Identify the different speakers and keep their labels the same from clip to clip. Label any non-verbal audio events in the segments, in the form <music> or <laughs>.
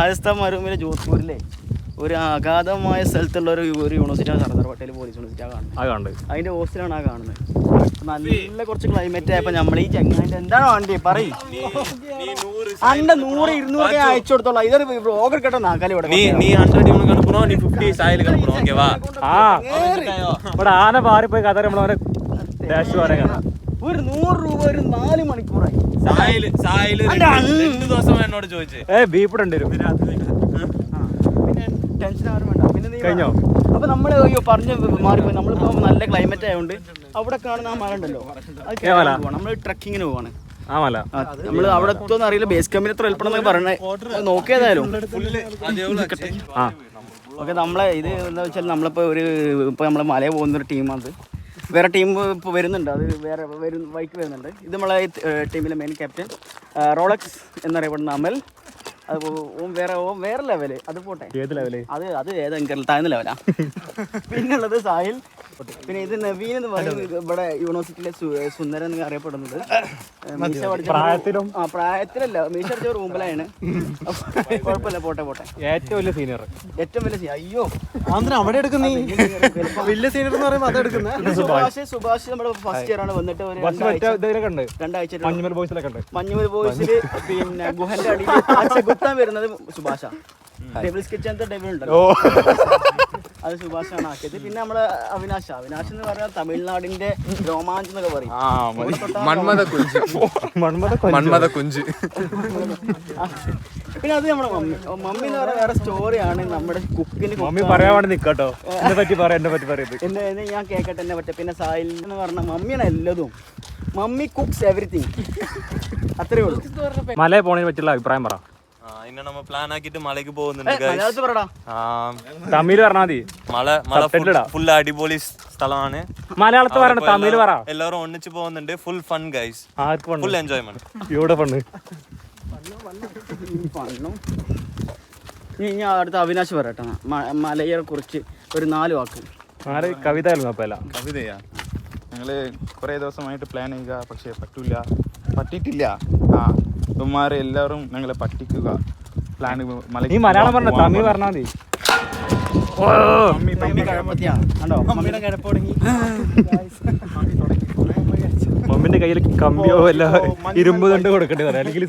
Speaker 1: രാജസ്ഥാൻ മരുഭൂമിയിലെ ജോധ്പൂരിലെ ഒരു അഗാധമായ സ്ഥലത്തുള്ള ഒരു ഒരു യൂണിവേഴ്സിറ്റിയാണ് സർദാർ പട്ടേൽ പോലീസ് യൂണിവേഴ്സിറ്റി. ആ കാണുന്നത്. അതിന്റെ ഹോസ്റ്റലാണ് ആ കാണുന്നത്. നല്ല കുറച്ച് ക്ലൈമറ്റ് ആയപ്പോ നമ്മളീ ചെങ്ങാന്റെ എന്താണ് വണ്ടി? പറയ. അന്റെ നൂറ് ഇരുന്നൂറ് അയച്ചു കൊടുത്തോളാം. ഇതൊരു വ്ലോഗ് എടുക്കട്ടെ നാക്കാലി ഇവിടെ
Speaker 2: ആന പാറിപ്പോയി കഥ നമ്മളവരെ
Speaker 1: ഒരു നൂറ് രൂപ ഒരു നാല് മണിക്കൂറായി.
Speaker 3: സായൽ സായൽ രണ്ട് ദിവസം എന്നോട് ചോദിച്ചു.
Speaker 2: ഏ ബീപ്പിടെ ഉണ്ട് വരും
Speaker 1: പിന്നെ ടെൻഷൻ ആരും വേണ്ട. പിന്നെ
Speaker 2: കഴിഞ്ഞോ?
Speaker 1: അപ്പൊ നമ്മൾ അയ്യോ പറഞ്ഞു മാറിപ്പോയി. നമ്മളിപ്പോ നല്ല ക്ലൈമറ്റ് ആയതുകൊണ്ട് അവിടെ കാണുന്ന ആ മല ഉണ്ടല്ലോ. നമ്മൾ ട്രക്കിങ്ങിന് പോവാണ്.
Speaker 2: ആ മല.
Speaker 1: നമ്മൾ അവിടെ എത്തുമെന്ന് അറിയില്ല. ബേസ് ക്യാമ്പിന് എത്ര എളുപ്പം എന്നൊക്കെ പറയണേ. നോക്കിയതായാലും ഓക്കെ നമ്മളെ ഇത് എന്താ വെച്ചാൽ നമ്മളിപ്പോ ഒരു ഇപ്പൊ നമ്മളെ മലയെ പോകുന്ന ഒരു ടീമാണ് വേറെ ടീം ഇപ്പോൾ വരുന്നുണ്ട്. അത് വേറെ വരും ബൈക്ക് വരുന്നുണ്ട്. ഇത് നമ്മളെ ടീമിലെ മെയിൻ ക്യാപ്റ്റൻ റോളക്സ് എന്നറിയപ്പെടുന്ന അമൽ. അത് ഓം വേറെ ഓം വേറെ ലെവൽ അത് പോട്ടെ.
Speaker 2: ഏത് ലെവൽ
Speaker 1: അത് അത് ഏതാ എനിക്കറിയില്ല താഴ്ന്ന ലെവലാ പിന്നുള്ളത് സാഹിൽ. പിന്നെ ഇത് നവീൻ എന്ന് പറയുന്നത് ഇവിടെ യൂണിവേഴ്സിറ്റിയിലെ സുന്ദരൻ എന്ന് അറിയപ്പെടുന്നത്. മീശ പഠിച്ച
Speaker 2: പ്രായത്തിലും?
Speaker 1: ആ പ്രായത്തിലല്ല. മീശ പഠിച്ച റൂമിലാണ് കുഴപ്പമില്ല പോട്ടെ പോട്ടെ.
Speaker 2: ഏറ്റവും വലിയ സീനിയർ
Speaker 1: ഏറ്റവും വലിയ സീനിയർ അയ്യോ.
Speaker 4: ആന്ധ്ര അവിടെ എടുക്കുന്നീ? വലിയ സീനിയർ എന്ന് പറയുമ്പോൾ അത് എടുക്കുന്നത്
Speaker 1: സുഭാഷ് സുഭാഷ് നമ്മുടെ ഫസ്റ്റ് ഇയർ ആണ് വന്നിട്ട് ഒരു രണ്ടാഴ്ച രണ്ടാഴ്ച
Speaker 2: മഞ്ഞുമൽ ബോയ്സിലൊക്കെ ഉണ്ട്.
Speaker 1: മഞ്ഞുമൽ ബോയ്സിൽ പിന്നെ ഗുഹന്റെ അടിയിൽ <laughs> ആ ചെകുത്താൻ വരുന്നത് സുഭാഷ. സ്കെച്ച് അങ്ങനത്തെ ഡെവിൾ ഉണ്ടല്ലോ. അത് സുഭാഷാണ് ആക്കിയത്. പിന്നെ നമ്മളെ അവിനാശ്. അവിനാശ് എന്ന് പറഞ്ഞാൽ തമിഴ്നാടിന്റെ രോമാഞ്ച് എന്നൊക്കെ പറയും.
Speaker 3: മന്മത കുഞ്ച്.
Speaker 2: മൺമത
Speaker 3: കുഞ്ച്?
Speaker 1: പിന്നെ അത് നമ്മുടെ മമ്മി. മമ്മി എന്ന് പറഞ്ഞാൽ വേറെ സ്റ്റോറിയാണ് നമ്മുടെ കുക്കിന്
Speaker 2: മമ്മി പറയാൻ വേണ്ടി നിക്കട്ടോ. എന്നെ പറ്റി പറയാം എന്നെ പറ്റി പറയുന്നത്
Speaker 1: എന്നെ എന്നെ ഞാൻ കേക്കട്ടെ എന്നെ പറ്റി. പിന്നെ സായിൽ എന്ന് പറഞ്ഞ മമ്മിയാണ് എല്ലതും. മമ്മി കുക്സ് എവറിത്തിങ് അത്രേ ഉള്ളൂ.
Speaker 2: മലയെ പോണതിനെ പറ്റിയുള്ള അഭിപ്രായം പറ.
Speaker 3: ഇന്ന് നമ്മ പ്ലാൻ ആക്കിയിട്ട് മലയ്ക്ക് പോകുന്നുണ്ട്
Speaker 1: ഏ,
Speaker 3: guys.
Speaker 1: പറടാ.
Speaker 3: ആ,
Speaker 2: തമിഴ് പറഞ്ഞാൽ മതി.
Speaker 3: മല മല ഫുൾ അടിപൊളി സ്ഥലമാണ്.
Speaker 2: മലയാളത്തിൽ പറയണ
Speaker 3: അവിടെ
Speaker 2: തമിഴ് പറ.
Speaker 3: എല്ലാവരും- എല്ലാവരും ഒന്നിച്ച് പോകുന്നുണ്ട്. ഫുൾ ഫൺ ഗൈസ്
Speaker 2: ആർക്ക്
Speaker 3: ഫുൾ എൻജോയ്മെന്റ്
Speaker 2: ഇവിടെ പണ്ട്
Speaker 1: പണ്ണും ഇനി ഞാൻ അടുത്ത അവിനാശ് പറയട്ടെ. മലയെ കുറിച്ച് ഒരു നാല് വാക്ക്.
Speaker 2: ആരെ കവിത
Speaker 5: കവിതയാ? ഞങ്ങൾ കുറെ ദിവസമായിട്ട് പ്ലാൻ ചെയ്യുക പക്ഷെ പറ്റൂല. പറ്റിയിട്ടില്ല. ആ ഇവന്മാരെ എല്ലാവരും ഞങ്ങളെ പറ്റിക്കുക. പ്ലാൻ
Speaker 2: നീ മലയാളം പറഞ്ഞ? തമിഴ് പറഞ്ഞാൽ മതി. മമ്മിന്റെ കയ്യിൽ കമ്പിയോ അല്ല ഇരുമ്പ് തണ്ട് കൊടുക്കേണ്ടി വരാം അല്ലെങ്കിൽ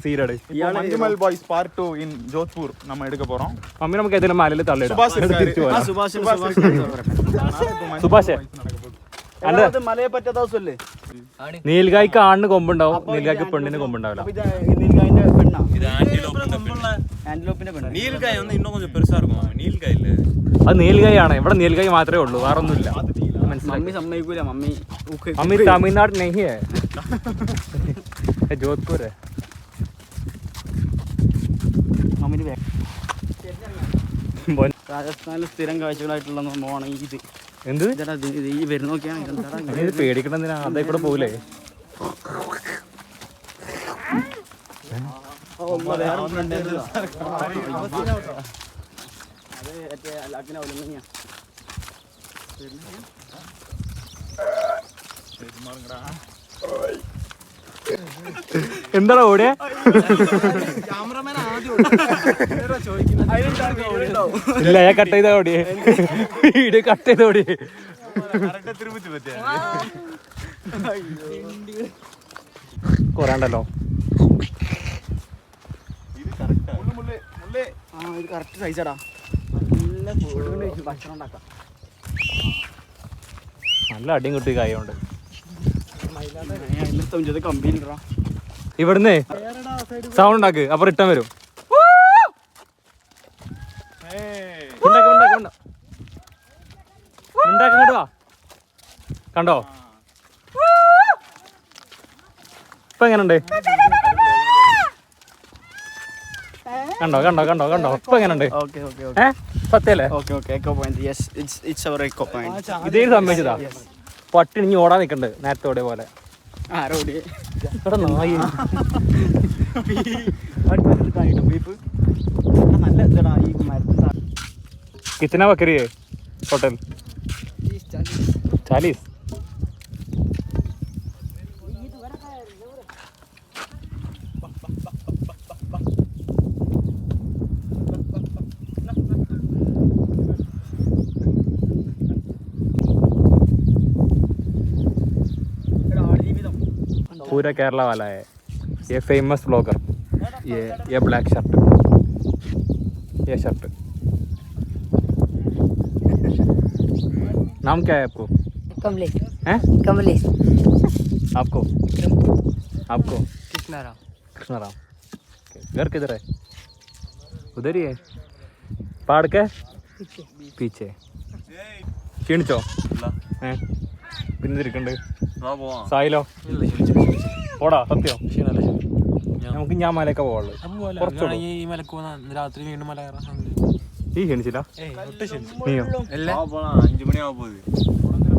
Speaker 5: Manjummel Boys part two in Jodhpur നമ്മ എടുക്ക പോറോം?
Speaker 2: മമ്മി നമുക്ക് ഏതെങ്കിലും മലയിൽ തള്ളിടാം.
Speaker 5: സുഭാഷ്.
Speaker 1: സുഭാഷ് മലയെ
Speaker 2: നീൽഗായ്ക്ക് ആണിന് കൊമ്പുണ്ടാവും. നീൽഗായ്ക്ക് പെണ്ണിന് കൊമ്പുണ്ടാവില്ല. അത് നീൽഗായാണ്. ഇവിടെ നീൽഗായ് മാത്രമേ ഉള്ളൂ. വേറെ ഒന്നുമില്ല
Speaker 1: മമ്മി
Speaker 2: തമിഴ്നാട്
Speaker 1: നെഹിയേ <laughs>
Speaker 2: ജോധ്പൂര്.
Speaker 1: രാജസ്ഥാനിൽ സ്ഥിരം കാഴ്ചകളായിട്ടുള്ള സംഭവമാണ് ഇത്.
Speaker 2: എന്ത്?
Speaker 1: ഈ വരുന്ന നോക്കിയാണ്?
Speaker 2: ഇത് പേടിക്കണെന്തിനാ അതേ കൂടെ പോകൂലേ?
Speaker 1: ഓ,
Speaker 2: എന്താടാ ഓടിയ. ഇല്ല ഞാൻ കട്ട് ചെയ്താ ഓടിയേ. വീഡിയോ കട്ട് ചെയ്ത ഓടിയേ. കൊറേണ്ടല്ലോ.
Speaker 1: നല്ല
Speaker 2: അടിയും കിട്ടി കായുണ്ട്. ഇവിടുന്ന് സൗണ്ട് ഉണ്ടാക്ക് അപ്പൊ റിട്ടേൺ വരും. കണ്ടോ? ഇപ്പൊ എങ്ങനുണ്ട്? കണ്ടോ കണ്ടോ കണ്ടോ കണ്ടോ? ഇപ്പൊ എങ്ങനുണ്ട്? സത്യല്ലേ? ഇതേ സംബന്ധിച്ചതാ പട്ടിണിഞ്ഞ് ഓടാൻ നിക്കണ്ട് നേരത്തെ പോലെ. ആരോട്? നായി.
Speaker 1: കാണിട്ടോ ബീഫ്? നല്ല ഇതടാ ഈ മരത്തിൽ
Speaker 2: കിച്ചന ബക്കറിയേ? ഹോട്ടൽ? ചാലീസ്? पूरा केरला वाला है ये फेमस ब्लॉगर ये ये ब्लैक शर्ट ये शर्ट नाम क्या है आपको
Speaker 6: कमलेश
Speaker 2: हैं
Speaker 6: कमलेश
Speaker 2: आपको आपको
Speaker 6: कृष्णा राव
Speaker 2: कृष्णा राम घर किधर है उधर ही है पहाड़ के पीछे ക്ഷീണിച്ചോ ഏ പിന്നെ തിരിക്കണ്ട് സായിലോ പോടാ സത്യം. ക്ഷീണല്ലേ? നമുക്ക് ഞാൻ മലയൊക്കെ പോകാനുള്ളു
Speaker 3: ഈ വീണ്ടും
Speaker 2: ക്ഷണിച്ചില്ല? നീയോ?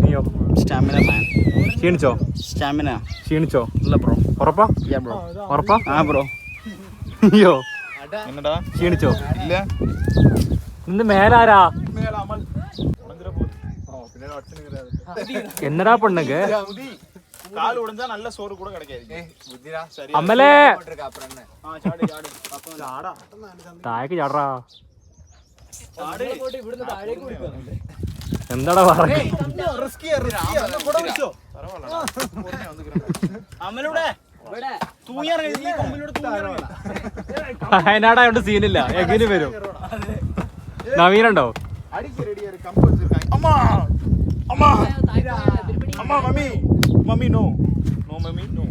Speaker 2: നീയോ?
Speaker 1: സ്റ്റാമിന
Speaker 2: ക്ഷീണിച്ചോ?
Speaker 1: സ്റ്റാമിന
Speaker 2: ക്ഷീണിച്ചോ?
Speaker 1: ഇല്ല ബ്രോ
Speaker 2: ഉറപ്പാ?
Speaker 1: ബ്രോ
Speaker 2: ഉറപ്പാ?
Speaker 1: ആ ബ്രോ
Speaker 2: നീയോ? ക്ഷീണിച്ചോ?
Speaker 5: ഇല്ല.
Speaker 2: നിന്റെ മേലാരാ എന്നടാ പെണ്ണുക്ക്
Speaker 5: கால் உடைஞ்சா நல்ல சோறு கூட கிடைக்காது
Speaker 2: അമ്മലേ
Speaker 5: ஆ சாடு சாடு பக்கம் ஆடா
Speaker 2: താഴേക്ക് ചാടറാ എന്താടാ പറഞ്ഞ
Speaker 1: അമലൂടെ തൂങ്ങിയിറങ്ങി ഈ കൊമ്പിലൂടെ തൂങ്ങിയിറങ്ങി
Speaker 2: വയനാടായോണ്ട് സീനില്ല എങ്ങനെ വരും നവീനുണ്ടോ
Speaker 5: அடிக்க ரெடியா இருக்கு கம்பு Mummy no no mummy no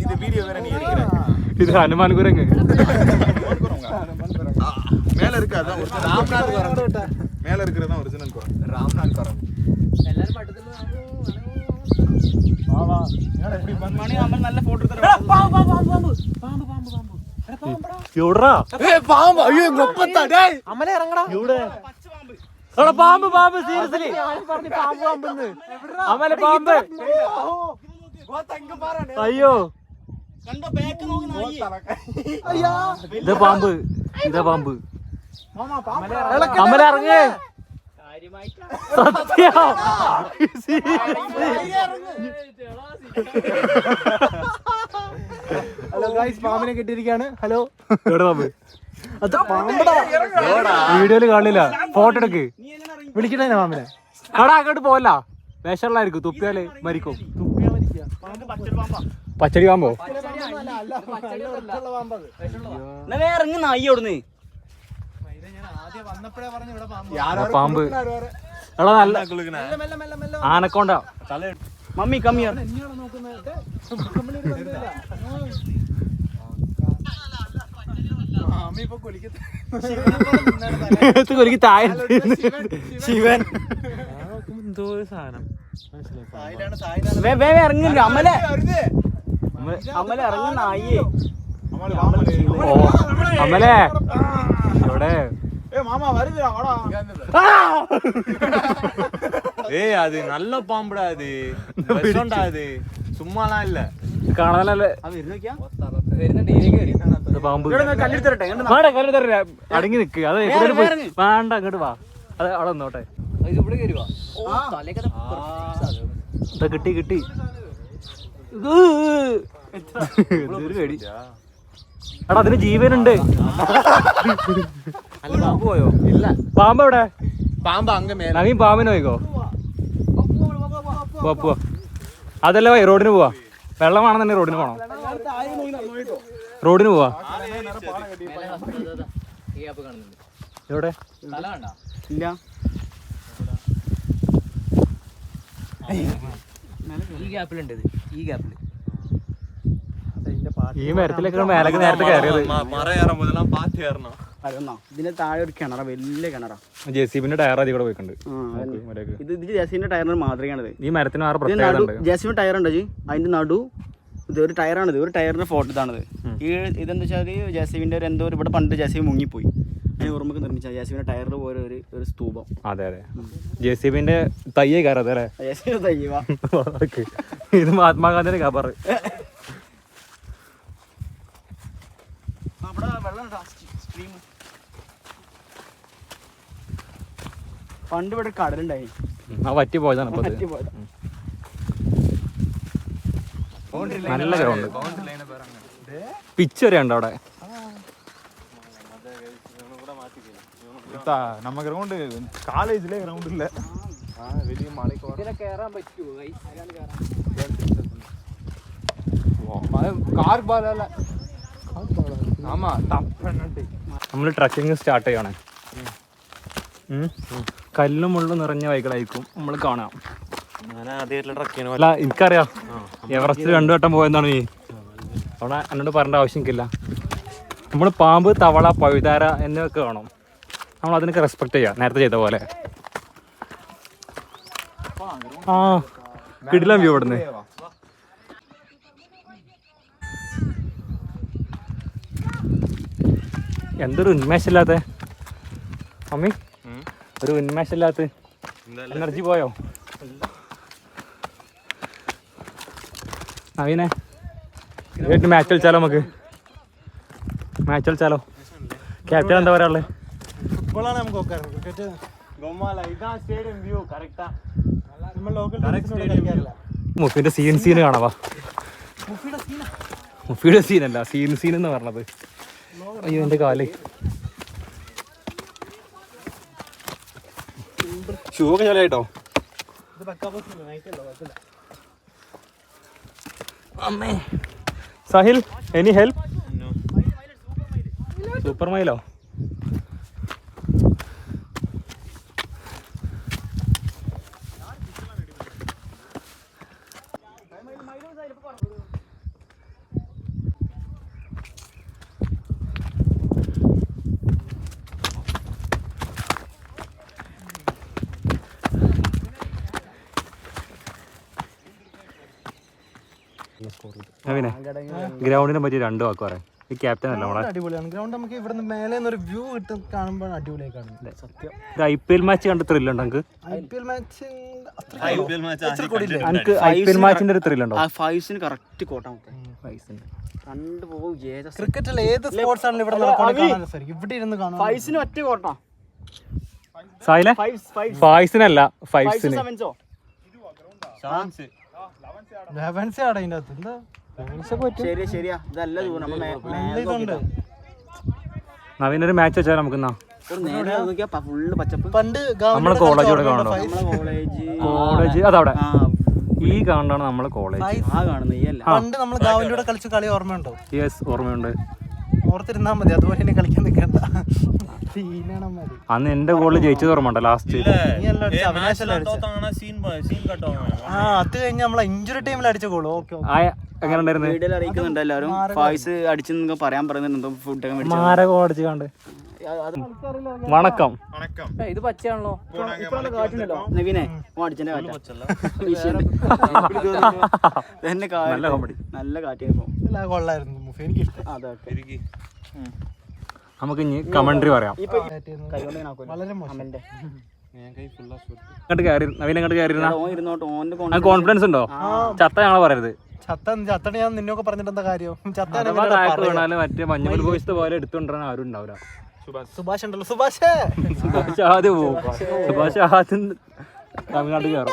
Speaker 5: இது வீடியோ வேற நீ எடுக்கிற.
Speaker 2: இது அனுமான்
Speaker 5: குரங்கு மேல இருக்கு அதான் ஒரிஜினல் ராம்நாத் குரங்க. மேல இருக்கிறது தான் ஒரிஜினல் குரங்க.
Speaker 1: ராம்நாத் குரங்க. எல்லாரும் பட்டத்துல
Speaker 2: வா
Speaker 4: வா. இப்படி மணி அம்மன்
Speaker 1: நல்ல போட்டு தரடா பாம்பு
Speaker 3: பாம்பு பாம்பு பாம்பு. பாம்பு பாம்பு
Speaker 2: எவ்வளோ
Speaker 4: பாம்பு. ஐயோ கொப்பத்தா டேய்.
Speaker 3: அமலே இறங்கடா.
Speaker 2: எவ்வளோ എടാ പാമ്പ് പാമ്പ് സീരിയസ്ലി. അമല പാമ്പ്. അയ്യോ.
Speaker 1: കണ്ടോ ബാക്ക് നോക്കി നായി.
Speaker 2: ഇതാ പാമ്പ്. ഇതാ പാമ്പ്. അമല ഇറങ്ങ്. സത്യം.
Speaker 4: ഹലോ ഗായ്സ് പാമ്പിനെ കെട്ടിയിരിക്കാണ് ഹലോ.
Speaker 2: എവിടെ പാമ്പ്. വീഡിയോയിൽ കാണില്ല. ഫോട്ടോ എടുക്ക്.
Speaker 4: വിളിക്കണേ മാമിനെ.
Speaker 2: കട അങ്ങോട്ട് പോവല്ല. വിഷമുള്ളായിരിക്കും തുപ്പിയാൽ മരിക്കും. പച്ചടി പാമ്പോ.
Speaker 1: എന്നാ ഇറങ്ങി നായി അവിടുന്ന്.
Speaker 2: പാമ്പ് എടാ നല്ല ആനക്കൊണ്ട.
Speaker 1: മമ്മി കമ്മിയർ
Speaker 2: കൊലിക്ക് താഴെ
Speaker 1: ശിവൻ
Speaker 3: എന്തോ ഒരു സാധനം
Speaker 1: വേ വേ വേ ഇറങ്ങില്ല അമല അമല ഇറങ്ങി നായിയേ
Speaker 2: ഓ അമലേ എവിടെ
Speaker 5: ஏ மாமா வருதுடா வாடா
Speaker 3: ഏയ് അത്
Speaker 2: കാണാനല്ലേ? പാമ്പ്. വേണ്ട കല്ല് അടങ്ങി നിക്ക്. അത് പോയി. വേണ്ട അങ്ങോട്ട് വാ. അത് അവിടെ നിന്നോട്ടെ. ഇതാ കിട്ടി കിട്ടി. എടാ അതിന് ജീവനുണ്ട്.
Speaker 3: പാമ്പ് പോയോ? ഇല്ല.
Speaker 2: പാമ്പ് എവിടെ?
Speaker 3: പാമ്പ് അങ്ങ്
Speaker 2: പാമ്പിന് പോയിക്കോ. പോവാ അതല്ല വൈ റോഡിന് പോവാ. വെള്ളം വേണം റോഡിന് പോകണം റോഡിന് പോവാ. എവിടെ?
Speaker 1: ഇല്ല.
Speaker 2: ഈ മരത്തിലൊക്കെ മേലൊക്കെ നേരത്തെ കയറിയത്.
Speaker 3: മറ കയറാൻ പോലെ പാറ്റ് കയറണം.
Speaker 1: അതൊന്നാ ഇതിന്റെ താഴെ ഒരു കിണറ വലിയ കിണറാ.
Speaker 2: ജെ സി ബിന്റെ ടയർ അതി കൂടെ പോയിട്ടുണ്ട്
Speaker 1: ഇത് ഇത് ജാസിന്റെ ടയറിന് മാതൃകയാണിത്.
Speaker 2: ഈ മരത്തിന് വേറെ
Speaker 1: ഇത്
Speaker 2: പ്രത്യേകത
Speaker 1: ടയർ ഉണ്ടോ. ജി? അതിന്റെ നടു ഇത് ഒരു ടയറാണിത് ഒരു ടയറിന്റെ ഫോട്ടോ ഇതാണിത്. ഈ ഇതെന്താ വെച്ചാൽ ജെസിബിന്റെ ഒരു എന്തോ ഒരു ഇവിടെ പണ്ട് ജാസിബി മുങ്ങിപ്പോയി. അതിന് ഓർമ്മക്ക് നിർമ്മിച്ച ജെസിബിന്റെ ടയറിൽ പോലെ ഒരു ഒരു സ്തൂപം.
Speaker 2: അതെ അതെ. ജെ സി ബിന്റെ തയ്യേ കയറി അതെ
Speaker 1: ജാസിബി തയ്യവാ
Speaker 2: അതൊക്കെ. <laughs> ഇത് മഹാത്മാഗാന്ധിയുടെ കബർ <laughs>
Speaker 1: അവിടെ വെള്ളം സ്ട്രീം പണ്ട് ഇവിടെ കടലുണ്ടായി
Speaker 2: ആ പറ്റി പോയതാണ് ഇപ്പൊ
Speaker 1: പറ്റി
Speaker 2: ഇത്.
Speaker 1: പോയതാ.
Speaker 2: നല്ല ഗ്രൗണ്ട് പിച്ച് വരെ ഉണ്ട് അവിടെ
Speaker 5: இத்தா, நம்ம கிரவுண்டு காலேஜ்ல கிரவுண்ட் இல்ல
Speaker 2: കാർ ബാലല്ല ആമാ നമ്മൾ ട്രക്കിംഗ് സ്റ്റാർട്ട് ചെയ്യണേ ഉം. കല്ലും മുള്ളും നിറഞ്ഞ വൈകളായിരിക്കും നമ്മൾ കാണാം. അല്ല എനിക്കറിയാം. എവറസ്റ്റ് രണ്ടു വട്ടം പോയെന്നാണ് നീ അവിടെ എന്നോട് പറയേണ്ട ആവശ്യമില്ല. നമ്മൾ പാമ്പ് തവള പഴുതാര എന്നിവയൊക്കെ കാണും. നമ്മൾ അതിനൊക്കെ റെസ്പെക്ട് ചെയ്യാം നേരത്തെ ചെയ്ത പോലെ. ആ കിടിലം വ്യൂ ഇവിടുന്ന്. എന്തൊരു ഉന്മേഷമില്ലാത്ത അമ്മി ഒരു ഉന്മേഷമില്ലാത്ത എനർജി പോയോ? നവീനെ വീട്ടിൽ മാച്ച് കളിച്ചാലോ നമുക്ക്? മാച്ച് കളിച്ചാലോ? ക്യാപ്റ്റൻ എന്താ പറയാനുള്ളത്
Speaker 4: ഫുട്ബോളാണ് നമുക്ക് ക്രിക്കറ്റ്
Speaker 2: മുഫിന്റെ സീൻ സീൻ കാണാവാ മുഫിയുടെ സീനല്ല സീൻ സീൻ എന്ന് പറഞ്ഞത്. അയ്യോ എന്റെ കാൽ. ഷൂ ഒക്കെ
Speaker 4: നൈറ്റല്ലോ
Speaker 2: അമ്മേ. സാഹിൽ എനി ഹെൽപ്പ് സൂപ്പർ മൈലോ? നവീനെ ഗ്രൗണ്ടിനെ പറ്റി രണ്ടു വാക്ക് പറയാം. ഈ ക്യാപ്റ്റൻ അല്ല നമ്മളെ.
Speaker 4: അടിപൊളിയാണ്. ഗ്രൗണ്ട് നമുക്ക് ഇവിടുന്ന് മേലെ ഒരു വ്യൂ കിട്ടും കാണുമ്പോൾ അടിപൊളിയായി കാണുന്നത് സത്യം
Speaker 2: ഒരു ഐ പി എൽ മാച്ച് കണ്ട് ത്രില്ലുണ്ടോ
Speaker 4: നമുക്ക് I P
Speaker 3: L match IPL
Speaker 2: എനിക്ക് ഐ പി എൽ മാച്ചിന്റെ ഒരു ത്രില്ലുണ്ടോ
Speaker 1: ആ ഫൈവ്സിന് കറക്റ്റ് കോട്ടാ കണ്ടു പോകും
Speaker 4: ക്രിക്കറ്റിൽ ഏത് സ്പോർട്സ് ആണ് ഇവിടെ ഇവിടെ ഇരുന്ന്
Speaker 1: ഫൈവ്സിന് ഒറ്റ കോട്ടാ
Speaker 2: സായിലെ?
Speaker 1: ഫൈവ് ഫൈവ്
Speaker 2: ഫൈവ്സിനല്ല ഫൈവ്സിന്
Speaker 1: സെവൻസോ
Speaker 3: ചാൻസ്
Speaker 4: ലെവൻസേ ആണ് അതിന്റെ അകത്ത്? എന്താ? ഒക്കെ
Speaker 1: ശരിയാ ശരിയാ. ഇതല്ല ദൂരം
Speaker 2: നവീനൊരു മാച്ച് വെച്ചാൽ നമുക്ക് എന്നാ
Speaker 1: നേരെ നോക്കിയാ ഫുള്ള് പച്ചപ്പ്.
Speaker 4: പണ്ട്
Speaker 2: നമ്മളെ കോളേജ് ഇവിടെ
Speaker 1: കോളേജ്
Speaker 2: അതവിടെ. ഈ കാണാണ് നമ്മളെ കോളേജ്
Speaker 1: ആ
Speaker 4: പണ്ട് നമ്മൾ കളിച്ച കളി ഓർമ്മയുണ്ടോ?
Speaker 2: യെസ് ഓർമ്മയുണ്ട്.
Speaker 4: ഓർത്തിരുന്നാ മതി. അതുപോലെ തന്നെ കളിക്കാൻ നിൽക്കണ്ട
Speaker 2: അന്ന് എന്റെ ഗോളിൽ ജയിച്ചത് ഓർമ്മണ്ട ലാസ്റ്റ്
Speaker 4: ആ അത് കഴിഞ്ഞ് നമ്മളെ ഇഞ്ചുറി ടൈമിൽ അടിച്ച ഗോൾ ഓക്കെ
Speaker 2: ആ എങ്ങനെ ഉണ്ടായിരുന്നു?
Speaker 1: വീഡിയോയിൽ അറിയിക്കുന്നുണ്ട് എല്ലാവരും. ഫായ്സ് അടിച്ചെന്നൊക്കെ പറയാൻ പറയുന്നുണ്ട്.
Speaker 2: മാരകം അടിച്ച് കണ്ട് വണക്കം.
Speaker 1: ഇത് പച്ചയാണല്ലോ. നവീനെ അടിച്ചെന്റെ
Speaker 2: നല്ല. <laughs> <laughs>
Speaker 1: നല്ല കാറ്റായിരുന്നു
Speaker 4: കൊള്ളായിരുന്നു. എനിക്ക് ഇഷ്ടം
Speaker 2: നമുക്ക് ഇനി കമന്ററി പറയാം. കയറി നവീൻ കോൺഫിഡൻസ് ഉണ്ടോ? ചത്ത ഞങ്ങളെ പറയരുത്.
Speaker 4: ചത്ത ചത്തണ ഞാൻ നിന്നൊക്കെ പറഞ്ഞിട്ട് എന്താ കാര്യം? ചത്ത
Speaker 2: മറ്റേ മഞ്ഞുമൽ ബോയ്സ് പോലെ എടുത്തുകൊണ്ടിരാൻ ആരും ഉണ്ടാവില്ല
Speaker 4: സുഭാഷ്. ഉണ്ടല്ലോ. സുഭാഷേ.
Speaker 2: സുഭാഷ് ആദ്യം പോകും സുഭാഷ്. ആദ്യം തമിഴ്നാട്ടിൽ കയറും.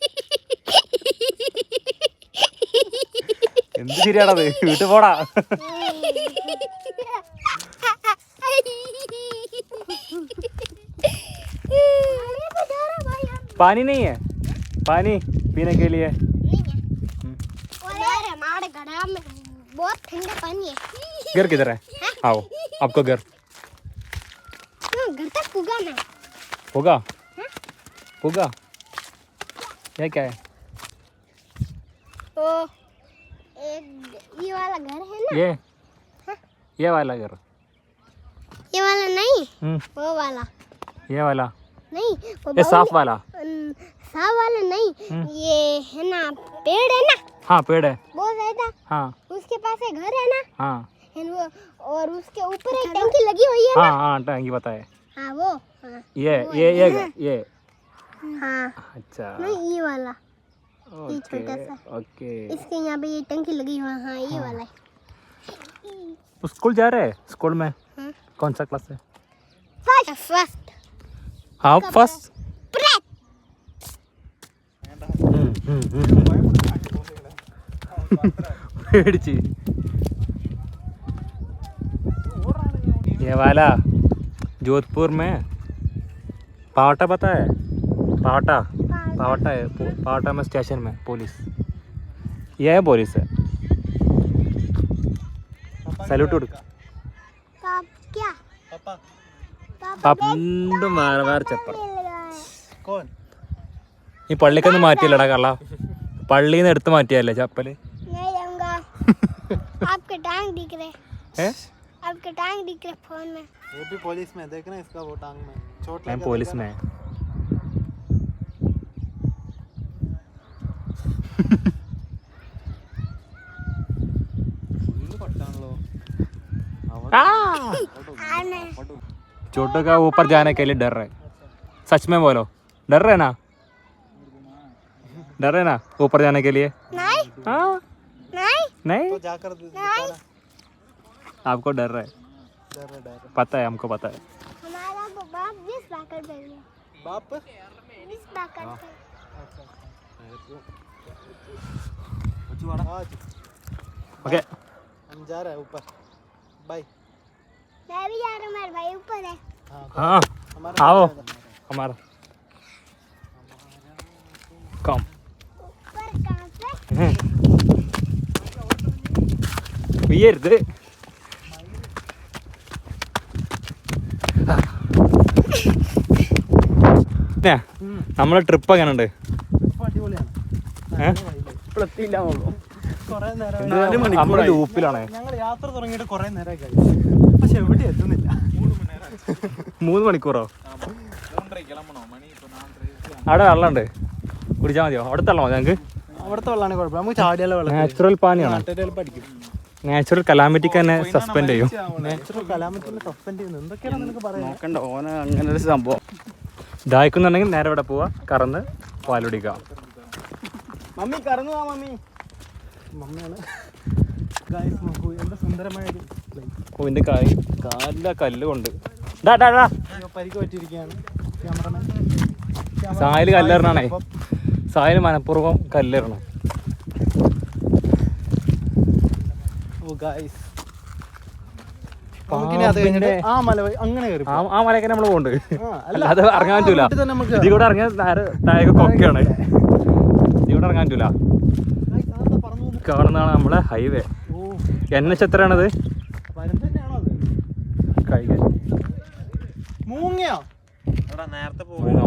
Speaker 2: എന്ത് ശരിയാണത് വീട്ടിൽ പോടാ पानी नहीं है पानी पीने के लिए
Speaker 6: हमारे गड़ा में बहुत ठंडा पानी है
Speaker 2: घर किधर है आओ आपको घर
Speaker 6: हाँ, घर तक पुगा मैं
Speaker 2: होगा होगा ये क्या है
Speaker 6: तो एक ये वाला घर है ना?
Speaker 2: ये। ये वाला घर।
Speaker 6: ये वाला नहीं?
Speaker 2: हम्म।
Speaker 6: वो वाला।
Speaker 2: ये वाला।
Speaker 6: नहीं वो
Speaker 2: ये साफ़ वाला।
Speaker 6: साफ़ वाला नहीं। ये है ना पेड़ है ना?
Speaker 2: हाँ पेड़ है।
Speaker 6: बहुत ज़्यादा।
Speaker 2: हाँ।
Speaker 6: उसके पास एक घर है ना?
Speaker 2: हाँ।
Speaker 6: है वो और उसके ऊपर एक टंकी लगी हुई है
Speaker 2: हाँ हाँ टंकी पता है
Speaker 6: हाँ वो। हाँ।
Speaker 2: ये वो ये ये ये।
Speaker 6: हाँ।
Speaker 2: अच्छा।
Speaker 6: नहीं ये वाला। ये
Speaker 2: ओके
Speaker 6: छोटा सा
Speaker 2: ओके
Speaker 6: इसके यहाँ पे ये टंकी लगी हुई है हाँ ये वाला है
Speaker 2: स्कूल जा रहे हैं स्कूल में
Speaker 6: हाँ।
Speaker 2: कौन सा क्लास है
Speaker 6: first first
Speaker 2: half first
Speaker 6: break
Speaker 2: പേടിച്ച് ये वाला जोधपुर में पावटा पता है पावटा पावटा है पो- पावटा में स्टेशन में पुलिस ये है पुलिस है സല്യൂട്ട് കൊടുക്ക
Speaker 6: പാപ്പ ക്യാ
Speaker 4: पापा
Speaker 2: പണ്ടും വേറെ വേറെ ചെപ്പറ
Speaker 4: कौन
Speaker 2: ഈ പള്ളിക്കൊന്നും മാറ്റിയല്ലടാ കള്ള പള്ളിയിൽ നിന്ന് എടുത്ത് മാറ്റിയല്ലേ ചപ്പല്
Speaker 6: नहीं जाऊंगा
Speaker 2: छोटू का ऊपर जाने के लिए डर रहा। है सच में बोलो। डर रहे ना? डर रहे ना? ऊपर जाने के लिए?
Speaker 6: नहीं।
Speaker 2: हाँ।
Speaker 6: नहीं।
Speaker 2: नहीं?
Speaker 4: तो जाकर
Speaker 6: नहीं।
Speaker 2: आपको डर रहा। है
Speaker 4: डर रहा, डर रहा।
Speaker 2: पता है हमको पता है।
Speaker 6: हमारा बाप बाकर
Speaker 4: बाप?
Speaker 6: जिस बाकर
Speaker 2: ओके।
Speaker 4: हम जा रहे हैं ऊपर। बाय।
Speaker 2: હા
Speaker 6: से અમારા કમ
Speaker 2: ഉയരുത് നമ്മളെ ട്രിപ്പ് എങ്ങനെ ഉണ്ട്
Speaker 1: നമ്മുടെ
Speaker 2: ലൂപ്പിലാണ്
Speaker 4: ഞങ്ങൾ യാത്ര തുടങ്ങിയിട്ട് കൊറേ നേരമായി. പക്ഷെ എവിടെ എത്തുന്നില്ല.
Speaker 2: മൂന്ന് മണിക്കൂറോ? അവിടെ വെള്ളമുണ്ട്. കുടിച്ചാൽ മതിയോ? അവിടെ വെള്ളമോ ഞങ്ങൾക്ക്
Speaker 4: അവിടുത്തെ വെള്ളമാണ് കുഴപ്പമില്ല. നമുക്ക് ചാടിയാലോ വെള്ളം
Speaker 2: നാച്ചുറൽ പാനിയാണ്? നാച്ചുറൽ കലാമിറ്റിക്ക് തന്നെ സസ്പെൻഡ് ചെയ്യും.
Speaker 4: നാച്ചുറൽ കലാമത്തിന് സസ്പെൻഡ് ചെയ്യുന്നത് എന്തൊക്കെയാണ് നിനക്ക് പറയുന്നത്
Speaker 1: നോക്കണ്ട ഓന അങ്ങനെ ഒരു സംഭവം.
Speaker 2: ദാഹിക്കുന്നുണ്ടെങ്കിൽ നേരെ ഇവിടെ പോവാ. കറന്ന് പാലുടിക്കാം
Speaker 1: മമ്മി കറന്നു മമ്മി.
Speaker 4: മമ്മിയാണ്. എന്താ സുന്ദരമായ ഒരു.
Speaker 2: ഓ ഇതിന്റെ കായ് കാലില കല്ല് ഡാ ഡാ ഡാ
Speaker 4: പരിക്ക് പറ്റിയിരിക്കുകയാണ് ക്യാമറമാൻ.
Speaker 2: സായൽ കല്ലെറിഞ്ഞാണേ. സായൽ മനഃപൂർവം കല്ലെറിയണം
Speaker 4: ഓ ഗായ്സ് ആ മല അങ്ങനെ
Speaker 2: ആ മലയൊക്കെ നമ്മൾ
Speaker 4: പോണ്ട്.
Speaker 2: അല്ലാതെ ഇറങ്ങാൻ പറ്റൂല.
Speaker 4: ഇതി
Speaker 2: ഇതിൽ കൂടെ ഇറങ്ങിയാൽ നേരെ താഴേക്ക് കൊക്കയാണ്. ഇതിൽ കൂടെ ഇറങ്ങാൻ പറ്റൂല? കാണുന്നതാണ് നമ്മളെ ഹൈവേ എൻ എച്ച് എത്രയാണത്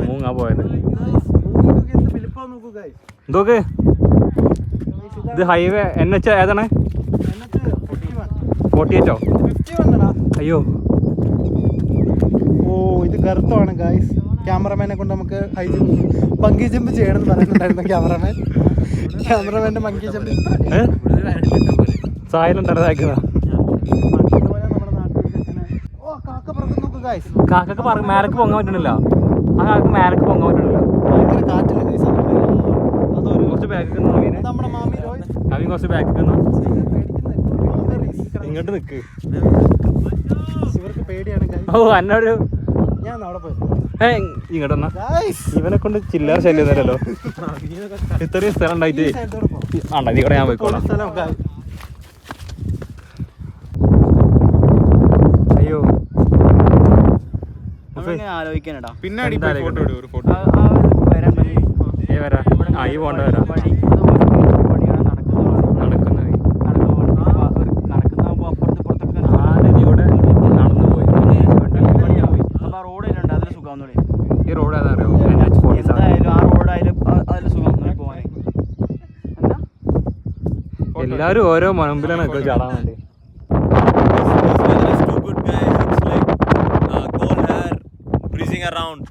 Speaker 2: മൂങ്ങ പോയത്. എന്തോക്ക് ഇത് ഹൈവേ എൻ എച്ച് ഏതാണ് ഫോർട്ടി എയ്റ്റോ? അയ്യോ.
Speaker 4: ഓ ഇത് ഗർത്തമാണ് ഗായ്സ് ക്യാമറമാനെ കൊണ്ട് നമുക്ക് ഹൈ ജമ്പ് മങ്കി ജമ്പ് ചെയ്യണമെന്ന് പറയുന്നുണ്ടായിരുന്നു ക്യാമറമാൻ. ക്യാമറമാന്റെ മങ്കി ജമ്പ്. നോക്ക് ഗായ്സ്
Speaker 2: കാക്കക്ക് പറ മേലക്ക് പൊങ്ങാൻ പറ്റണില്ല. ആ കാക്ക മേലക്ക് പൊങ്ങാൻ പറ്റണില്ല. കുറച്ച് ബാക്ക് കുറച്ച് ബാക്ക് ഇങ്ങോട്ട് നിക്ക്. ഓ എന്നോട് ഇങ്ങോട്ട് ഇവനെ കൊണ്ട് ചില്ലറ ശല്യം തരല്ലോ <laughs> ഇത്രയും സ്ഥലം ഉണ്ടായിട്ട് ആണ്ടാ ഇതിവിടെ കൂടെ ഞാൻ പോയിക്കോളാം
Speaker 4: സ്ഥലം ഗായ്സ്
Speaker 2: അയ്യോ
Speaker 1: നമ്മളിങ്ങനെ ആലോചിക്കാനടാ.
Speaker 5: ഫോട്ടോ ഒരു ഫോട്ടോ
Speaker 1: ആ.
Speaker 2: ഏ വരാ. ഈ പോണ്ട വരാ. ആ ഈ റോഡ് ഏതാ അറിയോ?
Speaker 1: എന്തായാലും റോഡ് അതിൽ അതിൽ സുഖം പോവാൻ.
Speaker 2: എല്ലാവരും ഓരോ മുൻപിലാണ് നിൽക്കുന്നത് ചാടാൻ വേണ്ടി.
Speaker 1: റണ്ണിങ് അറൗണ്ട്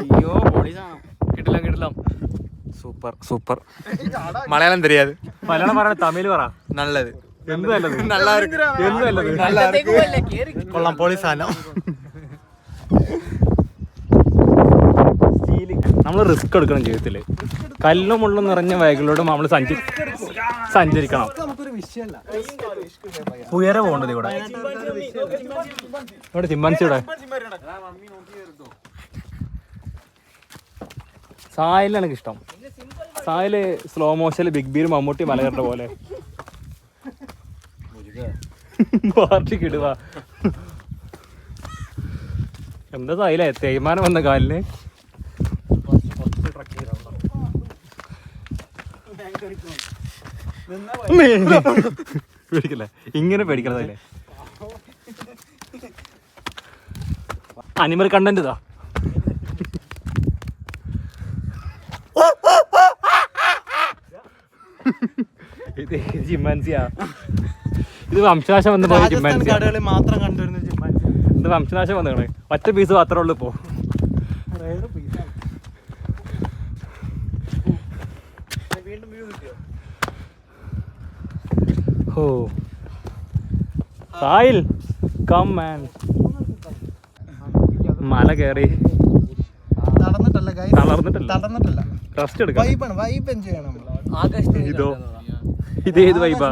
Speaker 1: അയ്യോ
Speaker 2: സൂപ്പർ സൂപ്പർ.
Speaker 3: മലയാളം തരിയാത്.
Speaker 2: മലയാളം പറയണ തമിഴ് പറ
Speaker 3: നല്ലത്.
Speaker 2: എന്ത് നല്ലത് എന്ത് നല്ലത്
Speaker 4: കൊള്ളാം പൊളിസാനം
Speaker 2: നമ്മൾ റിസ്ക് എടുക്കണം ജീവിതത്തിൽ. കല്ലും മുള്ളും നിറഞ്ഞ വയകളിലൂടെ നമ്മൾ സഞ്ചരി സഞ്ചരിക്കണം. ഉയര പോകണ്ടത് ഇവിടെ. ഇവിടെ ചിമ്പാൻസി ഇവിടെ. സായലിനാണ് എനിക്ക് ഇഷ്ടം. സായൽ സ്ലോ മോഷനിൽ ബിഗ് ബീർ മമ്മൂട്ടി മലകരുടെ പോലെ. <laughs> പാർട്ടി ഇടുക എന്താ സായിലേ? തേയ്മാനം വന്ന കാലിന്? പേടിക്കല്ലേ? ഇങ്ങനെ പേടിക്കണതല്ലേ അനിമൽ കണ്ടന്റ് ഇതാ. ഇത് ജിമ്മാൻസിയാ ഇത് വംശനാശം വന്ന പോലെ
Speaker 4: ജിമ്മാൻസി മാത്രം കണ്ടുവരുന്ന ജിമ്മാൻസി
Speaker 2: ഇത് വംശനാശം വന്നേ ഒറ്റ പീസ് മാത്രമേ ഉള്ളൂ ഇപ്പോ.
Speaker 4: റയർ പീസാണ്
Speaker 2: ഓ. സായിൽ കം മാൻ മല കയറി. തളർന്നിട്ടല്ല. റെസ്റ്റ് എടുക്കാം. ഇതോ. ഏത് വൈബാ.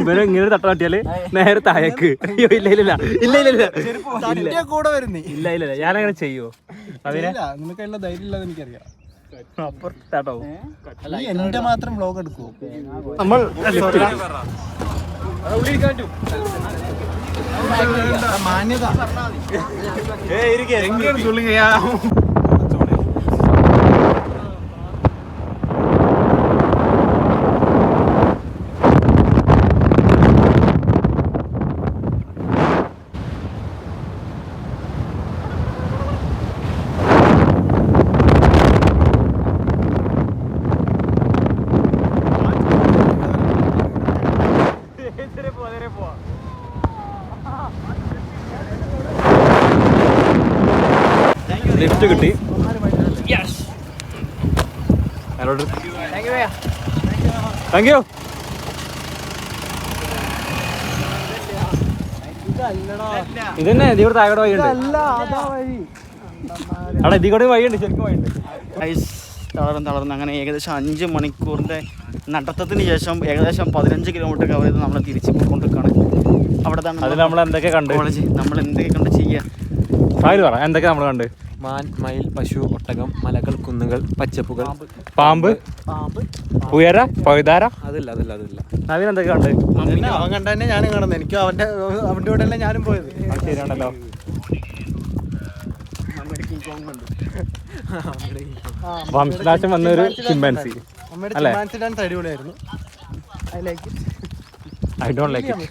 Speaker 2: ഇവരെ ഇങ്ങനെ തട്ട തട്ടിയാൽ നേരെ താഴേക്ക്. അയ്യോ ഇല്ല ഇല്ല ഇല്ല. ഇല്ല ഇല്ല ഇല്ല. ഇല്ല.
Speaker 4: കൂടെ വരുന്നേ.
Speaker 2: ഇല്ല ഇല്ല ഇല്ല. ഞാനങ്ങനെ ചെയ്യോ? അതിനെ
Speaker 4: ഇല്ല നിനക്കുള്ള ധൈര്യം ഇല്ലാതെ എനിക്കറിയാം. എന്റെ മാത്രം വ്ലോഗ് എടുക്കുവോ?
Speaker 2: നമ്മൾ
Speaker 4: മാന്യത
Speaker 2: ലിഫ്റ്റ് കിട്ടി താങ്ക് യു ഇതന്നെ ഇതിവിടെ താഴെ വഴിയുണ്ട്. അവിടെ ഇതിൽ കൂടെ വഴിയുണ്ട് ശരിക്കും വഴിയുണ്ട്.
Speaker 1: തളർന്ന് തളർന്ന് അങ്ങനെ ഏകദേശം അഞ്ച് മണിക്കൂറിന്റെ നടത്തത്തിന് ശേഷം ഏകദേശം പതിനഞ്ച് കിലോമീറ്റർ കവർ ചെയ്ത് നമ്മൾ തിരിച്ചു പോയിക്കൊണ്ടിരിക്കുകയാണ്. അവിടെ
Speaker 2: അതിൽ നമ്മൾ എന്തൊക്കെ കണ്ടു?
Speaker 1: കോളേജ് നമ്മൾ എന്തൊക്കെ കണ്ട് ചെയ്യുക
Speaker 2: ഫയൽ പറ എന്തൊക്കെ നമ്മൾ കണ്ട്?
Speaker 7: മാൻ മയിൽ പശു ഒട്ടകം മലകൾ കുന്നുകൾ പച്ചപ്പുകൾ.
Speaker 2: പാമ്പ്.
Speaker 4: പാമ്പ്?
Speaker 2: ഉയര പഴുതാര
Speaker 7: അതില്ല അതില്ല അതില്ല.
Speaker 2: നവീൻ എന്തൊക്കെ കണ്ട്?
Speaker 4: അവൻ കണ്ട തന്നെ ഞാനും കാണുന്നത് എനിക്കും അവന്റെ അവന്റെ കൂടെ അല്ലേ ഞാനും പോയത്.
Speaker 2: ശരിയാണല്ലോ. വംശനാശം വന്ന ഒരു ചിമ്പാൻസി അല്ലേ?
Speaker 4: അടിപൊളിയായിരുന്നു I like it
Speaker 2: I don't like it